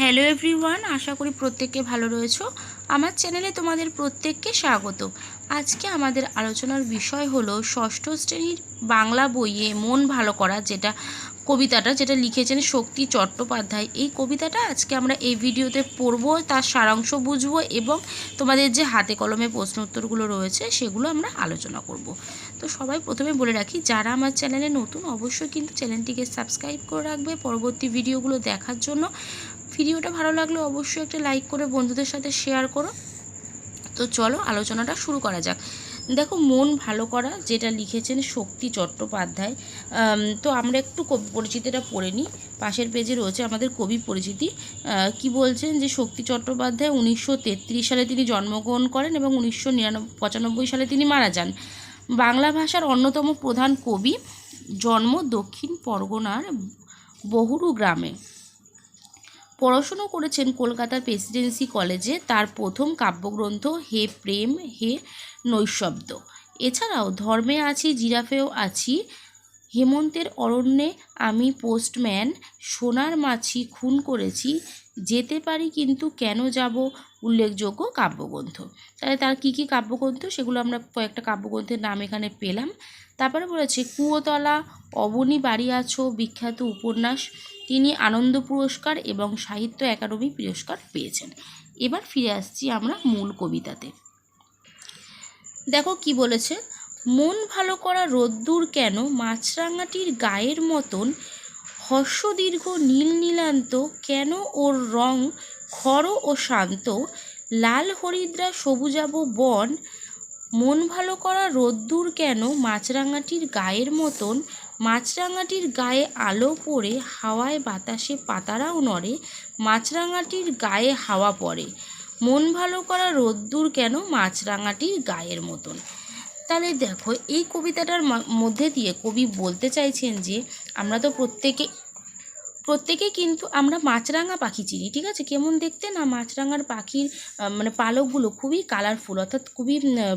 Hello everyone আশা করি প্রত্যেককে ভালো রয়েছো। আমার চ্যানেলে তোমাদের প্রত্যেককে স্বাগত। আজকে আমাদের আলোচনার বিষয় হলো ষষ্ঠ শ্রেণির বাংলা বইয়ে মন ভালো করা যেটা কবিতাটা, যেটা লিখেছেন শক্তি চট্টোপাধ্যায়। এই কবিতাটা আজকে আমরা এই ভিডিওতে পড়ব, তার সারাংশ বুঝব এবং তোমাদের যে হাতে কলমে প্রশ্ন উত্তরগুলো রয়েছে সেগুলো আমরা আলোচনা করব। তো সবাই প্রথমে বলে রাখি, যারা আমার চ্যানেলে নতুন অবশ্যই কিন্তু চ্যানেলটিকে সাবস্ক্রাইব করে রাখবে পরবর্তী ভিডিওগুলো দেখার জন্য। ভিডিওটা ভালো লাগলে অবশ্যই একটা লাইক করে বন্ধুদের সাথে শেয়ার করো। তো চলো আলোচনাটা শুরু করা যাক। দেখো, মন ভালো করা, যেটা লিখেছেন শক্তি চট্টোপাধ্যায়। তো আমরা একটু কবি পরিচিতিটা পড়ে নিই। পাশের পেজে রয়েছে আমাদের কবি পরিচিতি। কি বলছেন যে শক্তি চট্টোপাধ্যায় উনিশশো তেত্রিশ সালে তিনি জন্মগ্রহণ করেন এবং উনিশশো সালে তিনি মারা যান। বাংলা ভাষার অন্যতম প্রধান কবি জন্ম দক্ষিণ পরগনার বহুরু গ্রামে। পড়াশুনো করেছেন কলকাতার প্রেসিডেন্সি কলেজে। তার প্রথম কাব্যগ্রন্থ হে প্রেম, হে নৈশব্দ। এছাড়াও ধর্মে আছি, জিরাফেও আছি। হেমন্তের অরণ্যে আমি পোস্টম্যান, সোনার মাছি খুন করেছি। যেতে পারি কিন্তু কেন যাব? উল্লেখযোগ্য কাব্যগ্রন্থ। তাহলে তার কী কী কাব্যগ্রন্থ? সেগুলো আমরা কয়েকটা কাব্যগ্রন্থের নাম এখানে পেলাম। তারপরে বলেছে, কুয়োতলা, অবনী বাড়ি আছো, বিখ্যাত উপন্যাস। তিনি আনন্দ পুরস্কার এবং সাহিত্য একাডেমি পুরস্কার পেয়েছেন। এবার ফিরে আসছি আমরা মূল কবিতাতে। দেখো কি বলেছে, মন ভালো করা রোদ্দুর কেন মাছরাঙাটির গায়ের মতন? হর্ষদীর্ঘ নীল নীলান্ত কেন ওর রং খর ও শান্ত? লাল হরিদ্রা সবুজাব বন। মন ভালো করা রোদ্দুর কেন মাছরাঙাটির গায়ের মতন? মাছরাঙাটির গায়ে আলো পড়ে, হাওয়ায় বাতাসে পাতারাও নড়ে, মাছরাঙাটির গায়ে হাওয়া পড়ে। মন ভালো করা রোদ্দুর কেন মাছরাঙাটির গায়ের মতন? তাহলে দেখো, এই কবিতাটার মধ্যে দিয়ে কবি বলতে চাইছেন যে, আমরা তো প্রত্যেকে প্রত্যেকে কিন্তু আমরা মাছরাঙা পাখি চিনি, ঠিক আছে? কেমন দেখতে না মাছরাঙার পাখির মানে পালকগুলো খুবই কালারফুল অর্থাৎ খুবই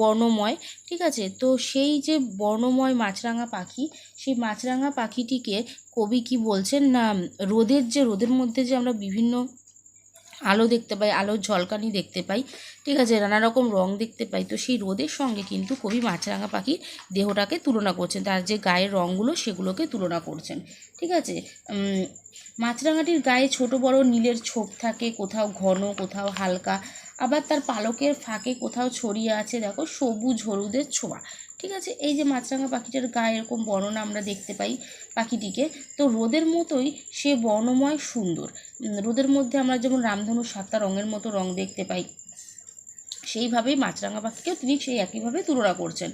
বর্ণময়, ঠিক আছে? তো সেই যে বর্ণময় মাছরাঙা পাখি, সেই মাছরাঙা পাখিটিকে কবি কি বলছেন না, রোদের যে, রোদের মধ্যে যে আমরা বিভিন্ন আলো দেখতে পাই, আলোর ঝলকানি দেখতে পাই। ঠিক আছে নানা রকম রং দেখতে পাই। তো সেই রোদের সঙ্গে কিন্তু কবি মাছরাঙা পাখির দেহটাকে তুলনা করছেন। তার যে গায়ের রঙগুলো সেগুলোকে তুলনা করছেন। ঠিক আছে মাছরাঙাটির গায়ে ছোট বড় নীলের ছোপ থাকে, কোথাও ঘন, কোথাও হালকা। আবার তার পালকের ফাঁকে কোথাও ছড়িয়ে আছে, দেখো, সবুজ হলুদের ছোঁয়া। ঠিক আছে? এই যে মাছরাঙা পাখিটার গায়ে এরকম বর্ণনা আমরা দেখতে পাই পাখিটিকে। তো রোদের মতোই সে বর্ণময় সুন্দর। রোদের মধ্যে আমরা যেমন রামধনু সাতটা রঙের মতো রং দেখতে পাই, সেইভাবেই মাছরাঙা পাখিকেও তিনি সেই একইভাবে তুলনা করছেন।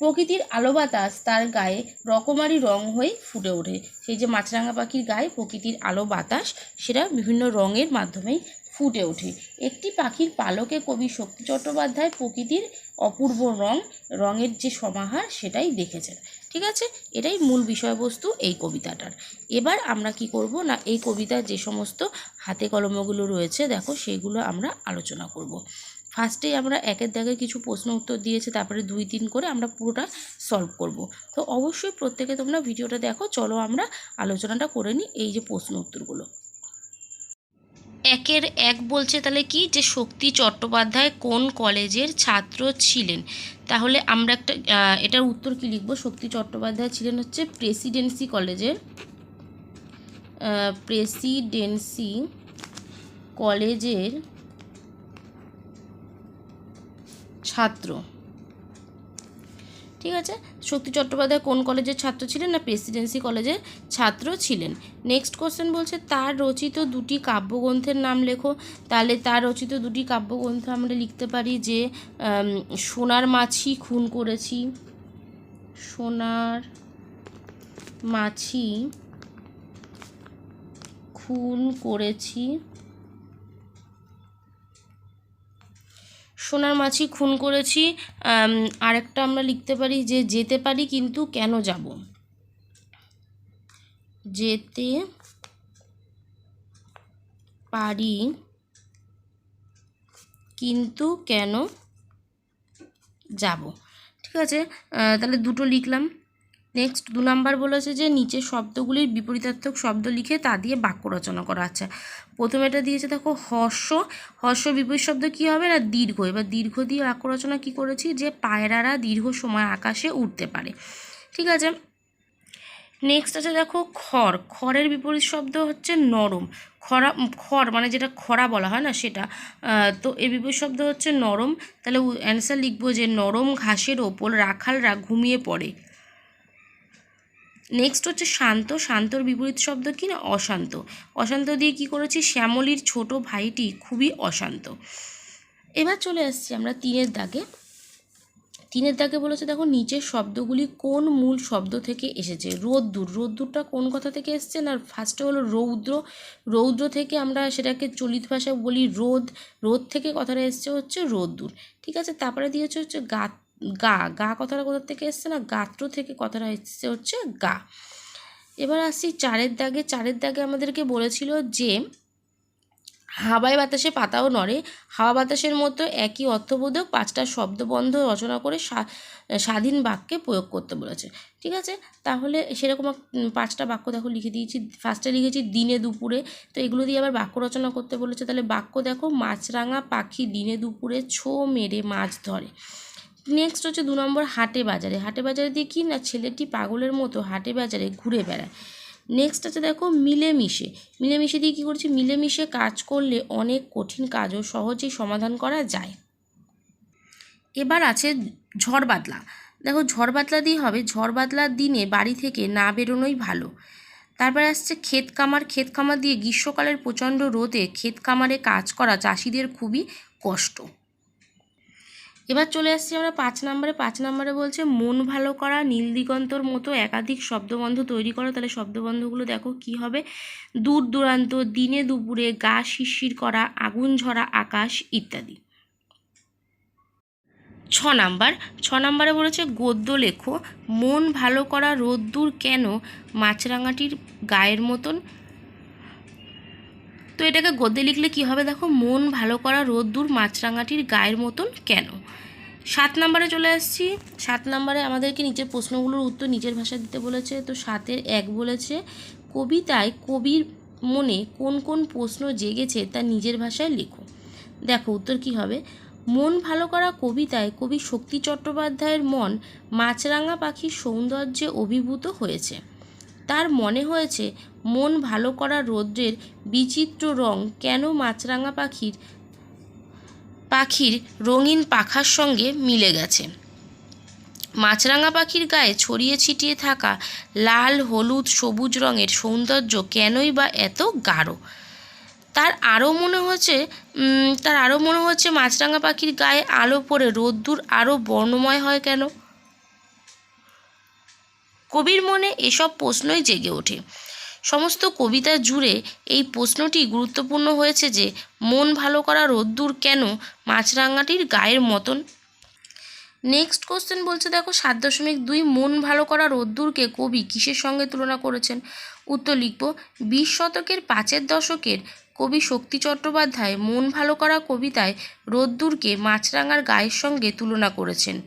প্রকৃতির আলো বাতাস তার গায়ে রকমারি রং হয়ে ফুটে ওঠে। সেই যে মাছরাঙা পাখির গায়ে প্রকৃতির আলো বাতাস সেটা বিভিন্ন রঙের মাধ্যমেই ফুটে ওঠে। একটি পাখির পালকে কবি শক্তি চট্টোপাধ্যায় প্রকৃতির অপূর্ব রং, রঙের যে সমাহার সেটাই দেখেছেন। ঠিক আছে? এটাই মূল বিষয়বস্তু এই কবিতাটার। এবার আমরা কি করব না, এই কবিতার যে সমস্ত হাতে কলমগুলো রয়েছে, দেখো সেগুলো আমরা আলোচনা করব। ফার্স্টেই আমরা একের দাগে কিছু প্রশ্ন উত্তর দিয়েছে, তারপরে দুই তিন করে আমরা পুরোটা সলভ করব। তো অবশ্যই প্রত্যেকে তোমরা ভিডিওটা দেখো, চলো আমরা আলোচনাটা করে নিই এই যে প্রশ্ন উত্তরগুলো। একের এক বলছে তাহলে কি যে শক্তি চট্টোপাধ্যায় কোন কলেজের ছাত্র ছিলেন? তাহলে আমরা একটা এটার উত্তর কি লিখব? শক্তি চট্টোপাধ্যায় ছিলেন হচ্ছে প্রেসিডেন্সি কলেজের প্রেসিডেন্সি কলেজের ছাত্র। ঠিক আছে? শক্তি চট্টোপাধ্যায় কোন কলেজের ছাত্র ছিলেন না প্রেসিডেন্সি কলেজের ছাত্র ছিলেন? নেক্সট কোশ্চেন বলছে, তার রচিত দুটি কাব্যগ্রন্থের নাম লেখো। তাহলে তার রচিত দুটি কাব্যগ্রন্থ আমরা লিখতে পারি যে সোনার মাছি খুন করেছি। সোনার মাছি খুন করেছি। সোনার মাছি খুন করেছি আরেকটা আমরা লিখতে পারি যে যেতে পারি কিন্তু কেন যাব? যেতে পারি কিন্তু কেন যাব? ঠিক আছে তাহলে দুটো লিখলাম। নেক্সট দু নম্বর বলেছে যে, নিচের শব্দগুলির বিপরীতার্থক শব্দ লিখে তা দিয়ে বাক্য রচনা করা। আচ্ছা প্রথমে এটা দিয়েছে, দেখো, হর্ষ। হর্ষ বিপরীত শব্দ কী হবে? না, দীর্ঘ। এবার দীর্ঘ দিয়ে বাক্য রচনা কী করেছি? যে পায়রারা দীর্ঘ সময় আকাশে উঠতে পারে। ঠিক আছে? নেক্সট আছে, দেখো, খড়। খড়ের বিপরীত শব্দ হচ্ছে নরম। খরা, খড় মানে যেটা খরা বলা হয় না সেটা। তো এর বিপরীত শব্দ হচ্ছে নরম। তাহলে অ্যান্সার লিখব যে, নরম ঘাসের ওপর রাখালরা ঘুমিয়ে পড়ে। নেক্সট হচ্ছে শান্ত। শান্তর বিপরীত শব্দ কি না? অশান্ত। অশান্ত দিয়ে কি করেছি? শ্যামলীর ছোট ভাইটি খুবই অশান্ত। এবার চলে আসছি আমরা তিনের দাগে। তিনের দাগে বলেছে, দেখো, নিচের শব্দগুলি কোন মূল শব্দ থেকে এসেছে? রোদ্দুর। রোদ্দুরটা কোন কথা থেকে এসছে? না ফার্স্টে হলো রৌদ্র। রৌদ্র থেকে আমরা সেটাকে চলিত ভাষায় বলি রোদ। রোদ থেকে কথাটা এসছে হচ্ছে রোদ্দুর। ঠিক আছে? তারপরে দিয়েছে হচ্ছে গা গা গা কথাটা কোথা থেকে এসছে না? গাত্র থেকে কথাটা এসছে হচ্ছে গা। এবার আসছি চারের দাগে। চারের দাগে আমাদেরকে বলেছিল যে হাওয়ায় বাতাসে পাতাও নড়ে। হাওয়া বাতাসের মতো একই অর্থবোধক পাঁচটা শব্দবন্ধ রচনা করে স্বা- স্বাধীন বাক্যে প্রয়োগ করতে বলেছে। ঠিক আছে? তাহলে সেরকম পাঁচটা বাক্য দেখো লিখে দিয়েছি। ফার্স্টে লিখেছি দিনে দুপুরে। তো এগুলো দিয়ে আবার বাক্য রচনা করতে বলেছে। তাহলে বাক্য দেখো, মাছরাঙা পাখি দিনে দুপুরে ছো মেরে মাছ ধরে। নেক্সট হচ্ছে দু নম্বর হাটে বাজারে। হাটে বাজারে দিয়ে কি না ছেলেটি পাগলের মতো হাটে বাজারে ঘুরে বেড়ায়। নেক্সট আছে দেখো মিলেমিশে। মিলেমিশে দিয়ে কী করছি? মিলেমিশে কাজ করলে অনেক কঠিন কাজও সহজেই সমাধান করা যায়। এবার আছে ঝড় বাদলা। দেখো ঝড় বাদলা দিয়ে হবে। ঝড় বাদলার দিনে বাড়ি থেকে না বেরোনোই ভালো। তারপরে আসছে ক্ষেত কামার ক্ষেত কামার দিয়ে গ্রীষ্মকালের প্রচণ্ড রোদে ক্ষেত কামারে কাজ করা চাষিদের খুবই কষ্ট। এবার চলে আসছি আমরা পাঁচ নম্বরে। পাঁচ নম্বরে বলছে, মন ভালো করা, নীল দিগন্তর মতো একাধিক শব্দবন্ধ তৈরি করা। তাহলে শব্দবন্ধগুলো দেখো কি হবে। দূর দূরান্ত, দিনে দুপুরে গা শিরশির করা, আগুন ঝরা, আকাশ, ইত্যাদি। ছ নাম্বার। ছ নাম্বারে বলেছে, গদ্য লেখো, মন ভালো করা রোদ্দুর কেন মাছরাঙাটির গায়ের মতন? তো এটাকে গদ্যে লিখলে কি হবে দেখো? মন ভালো করা রোদ্দুর মাছরাঙাটির গায়ের মতন কেন? সাত নম্বরে চলে আসছি। সাত নম্বরে আমাদেরকে নিচের প্রশ্নগুলোর উত্তর নিজের ভাষায় দিতে বলেছে। তো সাতের এক বলেছে, কবিতায় কবির মনে কোন কোন প্রশ্ন জেগেছে তা নিজের ভাষায় লেখো। দেখো উত্তর কি হবে? মন ভালো করা কবিতায় কবি শক্তি চট্টোপাধ্যায়ের মন মাছরাঙা পাখির সৌন্দর্যে অভিভূত হয়েছে। তার মনে হয়েছে, মন ভালো করা রৌদ্রের বিচিত্র রং কেন মাছরাঙা পাখির পাখির রঙিন পাখার সঙ্গে মিলে গেছে। মাছরাঙা পাখির গায়ে ছড়িয়ে ছিটিয়ে থাকা লাল, হলুদ, সবুজ রঙের সৌন্দর্য কেনই বা এত গাঢ়? তার আরও মনে হচ্ছে তার আরও মনে হচ্ছে মাছরাঙা পাখির গায়ে আলো পড়ে রোদ্দুর আরও বর্ণময় হয় কেন? কবির মনে এসব প্রশ্নই জেগে ওঠে। সমস্ত কবিতা জুড়ে এই প্রশ্নটি গুরুত্বপূর্ণ হয়েছে যে, মন ভালো করা রোদ্দুর কেন মাছরাঙাটির গায়ের মতন? নেক্সট কোশ্চেন বলছে, দেখো, সাত দশমিক দুই মন ভালো করা রোদ্দুরকে কবি কিসের সঙ্গে তুলনা করেছেন? উত্তর লিখব, বিশ শতকের পাঁচের দশকের কবি শক্তি চট্টোপাধ্যায় মন ভালো করা কবিতায় রোদ্দুরকে মাছরাঙার গায়ের সঙ্গে তুলনা করেছেন।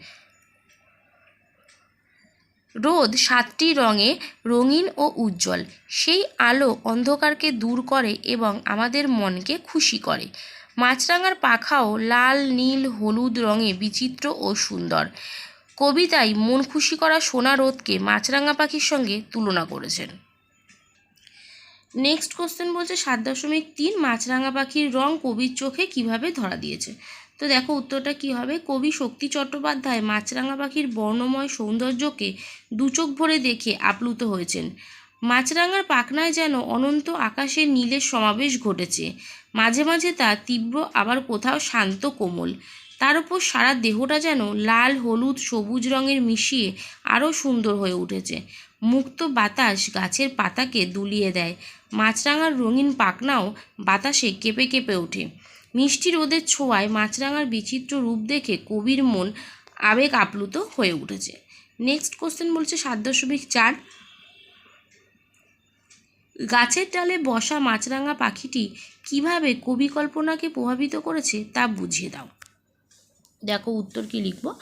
রোদ সাতটি রঙে রঙিন ও উজ্জ্বল। সেই আলো অন্ধকারকে দূর করে এবং আমাদের মনকে খুশি করে। মাছরাঙার পাখাও লাল, নীল, হলুদ রঙে বিচিত্র ও সুন্দর। কবিতায় মন খুশি করা সোনা রোদকে মাছরাঙা পাখির সঙ্গে তুলনা করেছেন। নেক্সট কোশ্চেন বলছে, সাত দশমিক তিন মাছরাঙা পাখির রং কবির চোখে কীভাবে ধরা দিয়েছে? তো দেখো উত্তরটা কি হবে? কবি শক্তি চট্টোপাধ্যায় মাছরাঙা পাখির বর্ণময় সৌন্দর্যকে দুচোখ ভরে দেখে আপ্লুত হয়েছেন। মাছরাঙার পাখনায় যেন অনন্ত আকাশের নীলের সমাবেশ ঘটেছে। মাঝে মাঝে তা তীব্র, আবার কোথাও শান্ত, কোমল। তার উপর সারা দেহটা যেন লাল, হলুদ, সবুজ রঙের মিশিয়ে আরও সুন্দর হয়ে উঠেছে। মুক্ত বাতাস গাছের পাতাকে দুলিয়ে দেয়। মাছরাঙার রঙিন পাখনাও বাতাসে কেঁপে কেঁপে ওঠে। মিষ্টি রোদের ছোঁয়ায় মাছরাঙার বিচিত্র রূপ দেখে কবির মন আবেগ আপ্লুত হয়ে উঠেছে। নেক্সট কোশ্চেন বলছে, সাত দশমিক চার। গাছের ডালে বসা মাছরাঙা পাখিটি কীভাবে কবি কল্পনাকে প্রভাবিত করেছে তা বুঝিয়ে দাও। দেখো উত্তর কি লিখব?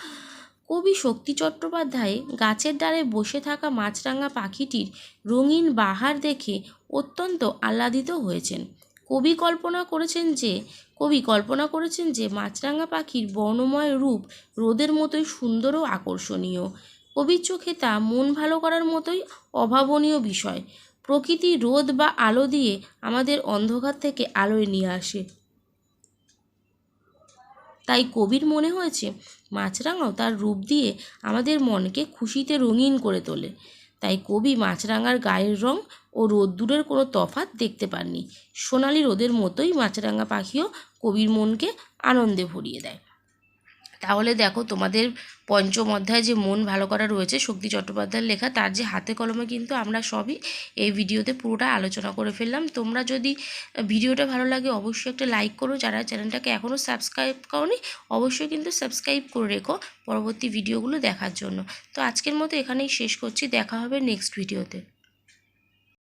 কবি শক্তি চট্টোপাধ্যায় গাছের ডালে বসে থাকা মাছরাঙা পাখিটির রঙিন বাহার দেখে অত্যন্ত আহ্লাদিত হয়েছেন। কবি কল্পনা করেছেন যে, কবি কল্পনা করেছেন যে মাছরাঙা পাখির বর্ণময় রূপ রোদের মতোই সুন্দর ও আকর্ষণীয়। কবির চোখে তা মন ভালো করার মতোই অভাবনীয় বিষয়। প্রকৃতি রোদ বা আলো দিয়ে আমাদের অন্ধকার থেকে আলোয় নিয়ে আসে। তাই কবির মনে হয়েছে, মাছরাঙাও তার রূপ দিয়ে আমাদের মনকে খুশিতে রঙিন করে তোলে। তাই কবি মাছরাঙার গায়ের রং ও রোদ্দুরের কোনো তফাৎ দেখতে পাননি। সোনালি রোদের মতোই মাছরাঙা পাখিও কবির মনকে আনন্দে ভরিয়ে দেয়। তাহলে দেখো তোমাদের পঞ্চম অধ্যায় যে মন ভালো করা রয়েছে, শক্তি চট্টোপাধ্যায়ের লেখা, তার যে হাতে কলমে কিন্তু আমরা সবই এই ভিডিওতে পুরোটা আলোচনা করে ফেললাম। তোমরা যদি ভিডিওটা ভালো লাগে অবশ্যই একটা লাইক করো। যারা চ্যানেলটাকে এখনও সাবস্ক্রাইব করনি, অবশ্যই কিন্তু সাবস্ক্রাইব করে রেখো পরবর্তী ভিডিওগুলো দেখার জন্য। তো আজকের মতো এখানেই শেষ করছি। দেখা হবে নেক্সট ভিডিওতে।